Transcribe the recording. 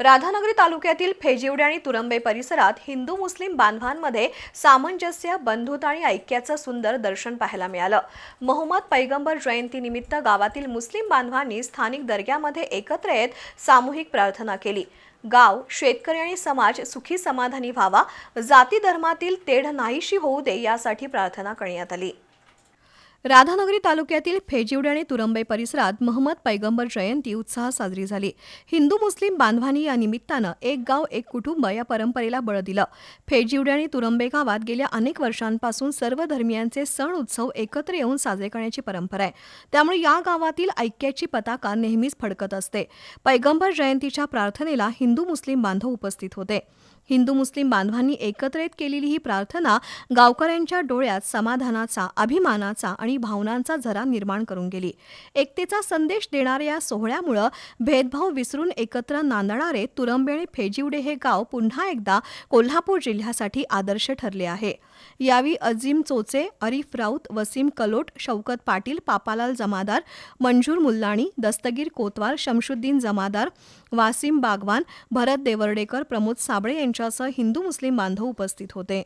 राधानगरी तालुक्यातील फेजिवडे आणि तुरंबे परिसरात हिंदू मुस्लिम बांधवांमध्ये सामंजस्य बंधुता आणि ऐक्याचं सुंदर दर्शन पाहायला मिळालं. मोहम्मद पैगंबर जयंतीनिमित्त गावातील मुस्लिम बांधवांनी स्थानिक दर्ग्यामध्ये एकत्र येत सामूहिक प्रार्थना केली. गाव शेतकरी आणि समाज सुखी समाधानी व्हावा जाती धर्मातील तेढ नाहीशी होऊ दे यासाठी प्रार्थना करण्यात आली. राधानगरी तालुक्यातील फेजिवडे आणि तुरंबे परिसरात महम्मद पैगंबर जयंती उत्साहात साजरी झाली. हिंदू मुस्लिम बांधवांनी या निमित्तानं एक गाव एक कुटुंब या परंपरेला बळ दिलं. फेजिवडे आणि तुरंबे गावात गेल्या अनेक वर्षांपासून सर्व धर्मियांचे सण उत्सव एकत्र येऊन साजरे करण्याची परंपरा आहे. त्यामुळे या गावातील ऐक्याची पताका नेहमीच फडकत असते. पैगंबर जयंतीच्या प्रार्थनेला हिंदू मुस्लिम बांधव उपस्थित होते. हिंदू मुस्लिम बांधवांनी एकत्रित केलेली ही प्रार्थना गावकऱ्यांच्या डोळ्यात समाधानाचा अभिमानाचा आणि भावनांचा झरा निर्माण करून गेली. एकतेचा संदेश देणाऱ्या या सोहळ्यामुळं भेदभाव विसरून एकत्र नांदणारे तुरंबेणे फेजिवडे हे गाव पुन्हा एकदा कोल्हापूर जिल्ह्यासाठी आदर्श ठरले आहे. यावेळी अजीम चोचे अरिफ राऊत वसीम कलोट शौकत पाटील पापालाल जमादार मंजूर मुल्लाणी दस्तगीर कोतवाल शमशुद्दीन जमादार वासिम बागवान भरत देवर्डेकर प्रमोद साबळे यांच्यासह हिंदू मुस्लिम बांधव उपस्थित होते.